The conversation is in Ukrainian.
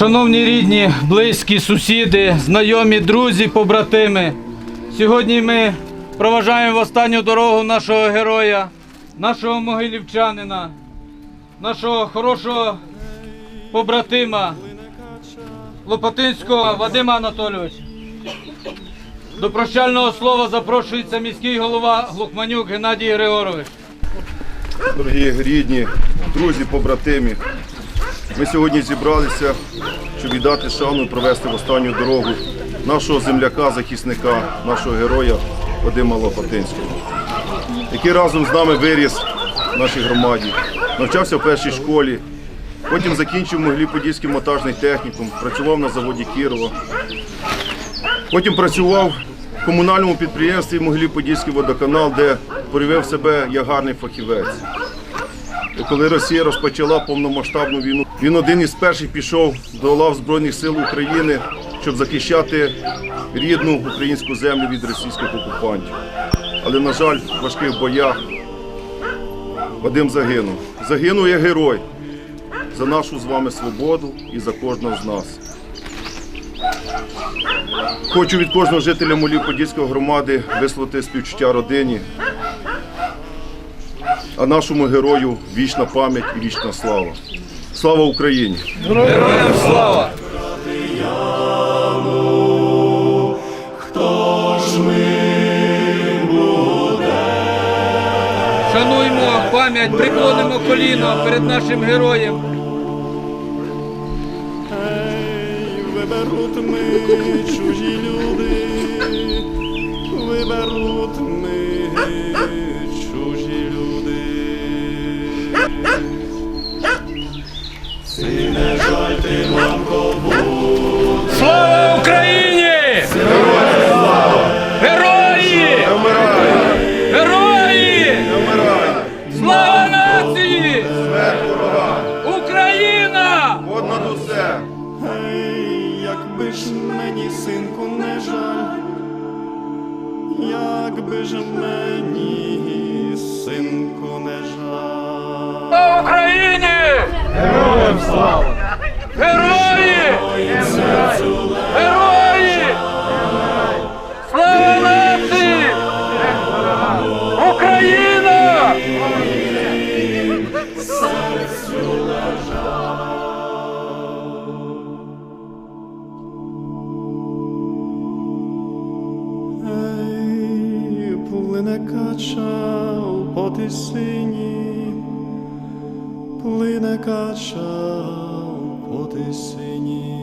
Шановні рідні, близькі, сусіди, знайомі, друзі, побратими. Сьогодні ми проважаємо в останню дорогу нашого героя, нашого могилівчанина, нашого хорошого побратима Лопатинського Вадима Анатолійовича. До прощального слова запрошується міський голова Глухманюк Геннадій Григорович. Дорогі рідні, друзі, побратимі, ми сьогодні зібралися, щоб віддати шану і провести в останню дорогу нашого земляка, захисника, нашого героя Вадима Лопатинського, який разом з нами виріс в нашій громаді, навчався в першій школі, потім закінчив Могилів-Подільський монтажний технікум, працював на заводі Кірова, потім працював в комунальному підприємстві Могилів-Подільський водоканал, де проявив себе як гарний фахівець. Коли Росія розпочала повномасштабну війну, він один із перших пішов до лав Збройних сил України, щоб захищати рідну українську землю від російських окупантів. Але, на жаль, в важких боях Вадим загинув. Загинув як герой за нашу з вами свободу і за кожного з нас. Хочу від кожного жителя Молів-Подільської громади висловити співчуття родині, а нашому герою вічна пам'ять і вічна слава. Слава Україні! Героям слава! Шануємо пам'ять, приклонимо коліно перед нашим героєм. Виберуть ми чужі люди, виберуть ми якби ж мені, синку, не жаль, якби ж мені, синку, не жаль. Україні! Героям слава! У сині, плине кача у потисині.